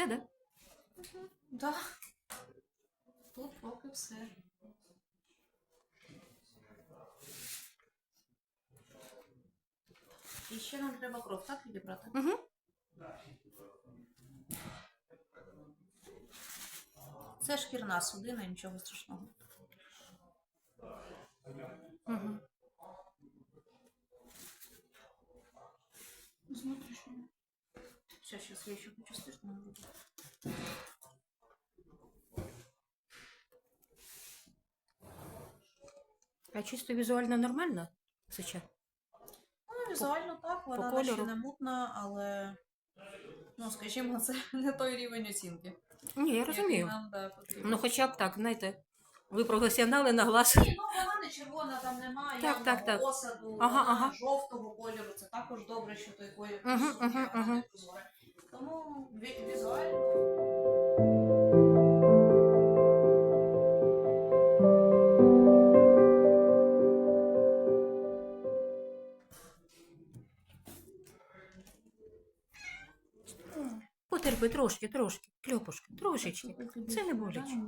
Все, да? Да. Тут поки все. І ще нам треба кров, так відібрати? Угу. Це шкірна судина, нічого страшного. Угу. З внутрішнього. Сейчас, сейчас, я ще хочу робити. А чисто візуально нормально? Сича? Ну, візуально так, вона По кольору? не мутна, але, ну, скажімо, це не той рівень оцінки. Ні, я який розумію. Нам, да, потрібен. Ну, хоча б так, знаєте, ви професіонали на глаз. Ні, ну вона не червона, там немає Так, так, так. осаду, Ага, вона ага. жовтого кольору. Це також добре, що той колір Мгм, присутній, мгм, а не мгм. прозорий. Тому ві- візуально. Потерпи трошки, трошки, кльопушки, трошечки. Це не боляче.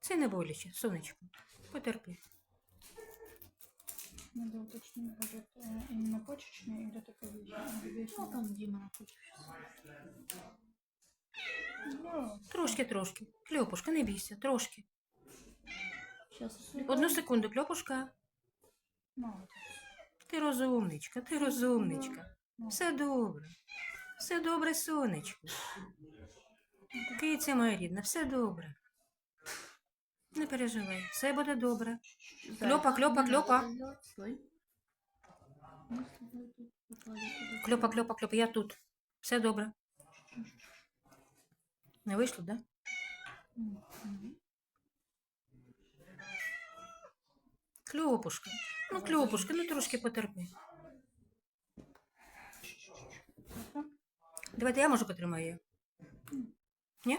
Це не боляче, сонечко. Потерпи. Надо уточнить, будет э, именно или только вещи. Ну, там Діма. Ну, Трошки, трошки. Кльопушка, не бійся, трошки. Одну секунду, кльопушка. ну, Ти розумничка, ти розумничка. Все добре. Все добре, сонечко. Киця моя рідна, все добре. Не переживай, все буде добре. Кльопа, кльопа, кльопа. Кльопа, кльопа, кльопа, я тут. Все добре. Не вийшло, да? Кльопушка. Ну, кльопушка, ну трошки потерпи. Давайте я можу потримаю її. Ні?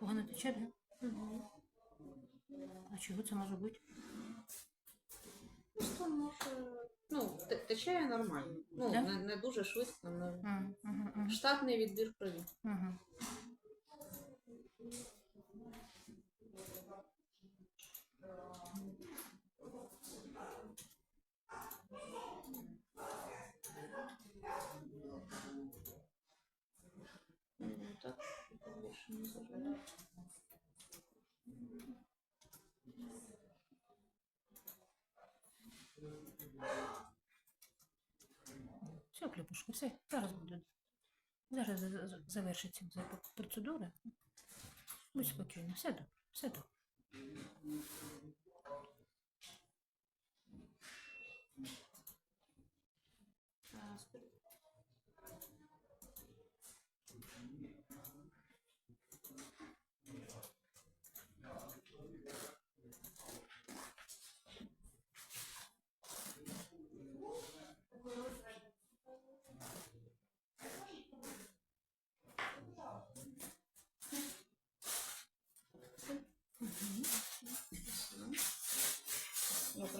погано тече, да? А чого це може бути? Просто може. Ну, те- тече нормально. Ну, Да? не, не дуже швидко. але М, мгм, мгм, Штатний відбір крові. мгм. Ну, так, більше не зажимаю. Все, Клюпушка, все, зараз буде. Зараз за- за- завершиться процедура. Будь спокійно, все добре, все добре.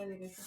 Я проверю еще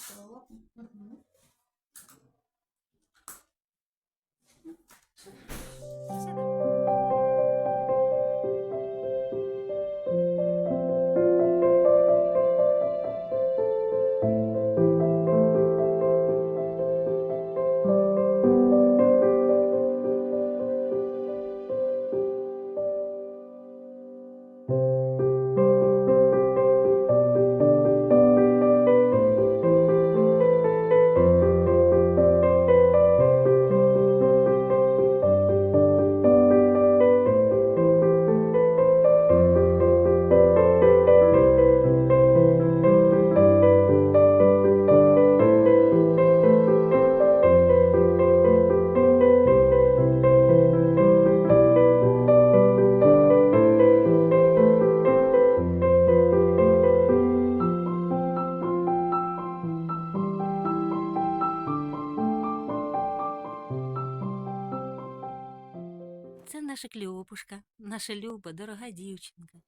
наша кльопушка, наша люба, дорога дівчинка,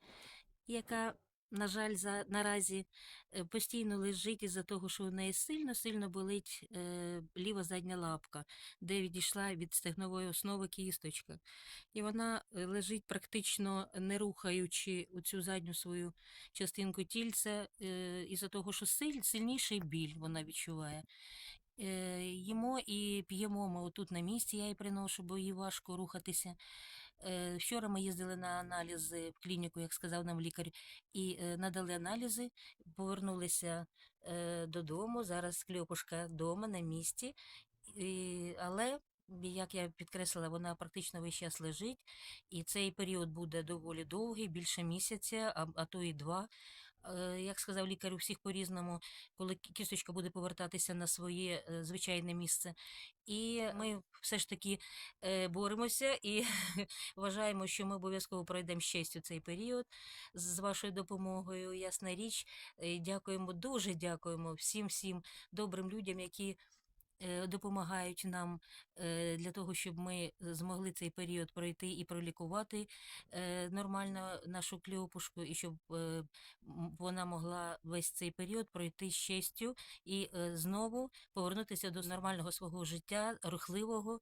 яка, на жаль, за, наразі е, постійно лежить із-за того, що у неї сильно-сильно болить е, ліва задня лапка, де відійшла від стегнової основи кісточка. І вона е, лежить практично не рухаючи цю задню свою частинку тільця, е, із-за того, що силь, сильніший біль вона відчуває. Їмо і п'ємо ми отут на місці, я її приношу, бо їй важко рухатися. Е, Вчора ми їздили на аналізи в клініку, як сказав нам лікар, і е, надали аналізи, повернулися е, додому. Зараз Кльопушка вдома на місці. Але, як я підкреслила, вона практично весь час лежить, і цей період буде доволі довгий, більше місяця, а, а то і два. Е, Як сказав лікар, у всіх по-різному, коли кісточка буде повертатися на своє е, звичайне місце. І ми все ж таки е, боремося і вважаємо, що ми обов'язково пройдемо з честю цей період з вашою допомогою. Ясна річ, дякуємо, дуже дякуємо всім всім добрим людям, які допомагають нам е, для того, щоб ми змогли цей період пройти і пролікувати е, нормально нашу кльопушку, і щоб е, вона могла весь цей період пройти з честю і е, знову повернутися до нормального свого життя, рухливого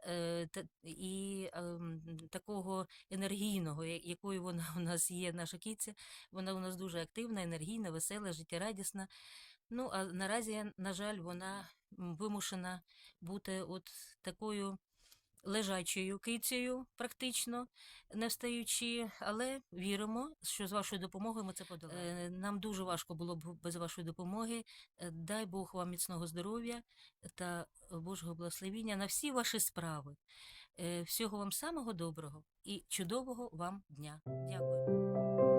е, і ем, такого енергійного, якою вона у нас є, наша кіця. Вона у нас дуже активна, енергійна, весела, життєрадісна. Ну, а наразі, на жаль, вона вимушена бути от такою лежачою кицею, практично не встаючи, але віримо, що з вашою допомогою ми це подолаємо. Нам дуже важко було б без вашої допомоги. Е, Дай Бог вам міцного здоров'я та Божого благословіння на всі ваші справи. Е, Всього вам самого доброго і чудового вам дня. Дякую.